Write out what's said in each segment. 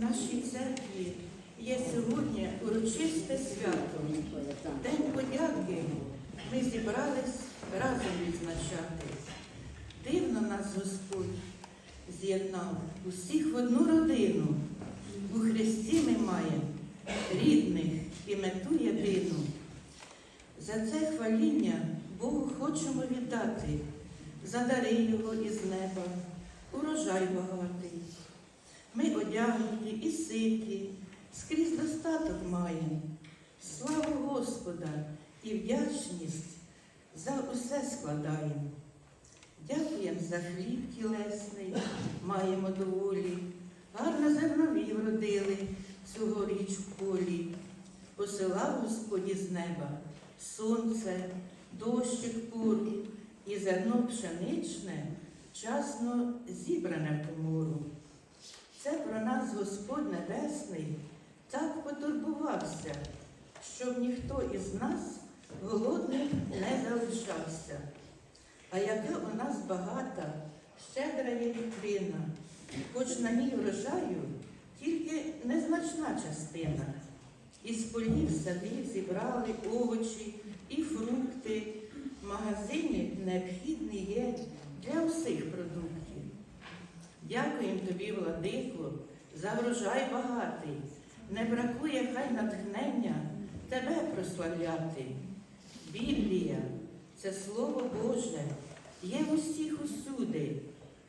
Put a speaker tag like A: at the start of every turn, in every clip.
A: Нашій церкві є сьогодні урочисте свято. День подяки. Ми зібрались разом відзначати. Дивно нас Господь з'єднав усіх в одну родину. У Христі ми маємо рідних і мету єдину. За це хваління Богу хочемо віддати, за дари Його із неба, урожай багатий. Ми одягнуті і ситі, скрізь достаток маємо. Славу Господа і вдячність за усе складаємо. Дякуємо за хліб тілесний, маємо доволі. Гарно зернові вродили цьогоріч в полі. Посилав Господь із неба сонце, дощик пур і зерно пшеничне, часно зібране в комору. Господь Небесний так потурбувався, щоб ніхто із нас голодним не залишався. А яка у нас багата, щедра є вітрина, хоч на ній врожаю тільки незначна частина. Із полів садів зібрали овочі і фрукти. В магазині необхідні є для усіх продуктів. Дякуємо тобі, владико, за багатий. Не бракує хай натхнення тебе прославляти. Біблія це Слово Боже, є в усіх усюди.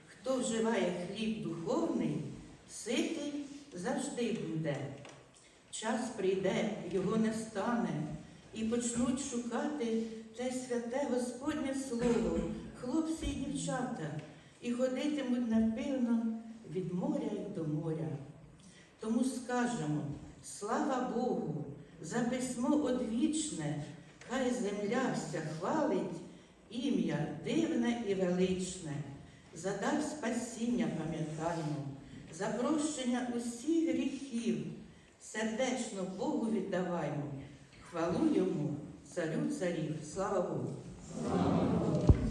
A: Хто вживає хліб духовний, ситий завжди буде. Час прийде, його не стане, і почнуть шукати те святе Господнє Слово, хлопці і дівчата, і ходитимуть напевно моря й до моря. Тому скажемо, слава Богу, за письмо одвічне, хай земля вся хвалить ім'я дивне і величне, за дар спасіння пам'ятаємо, за прощення усіх гріхів, сердечно Богу віддаваймо, хвалу йому, царю царів, слава Богу.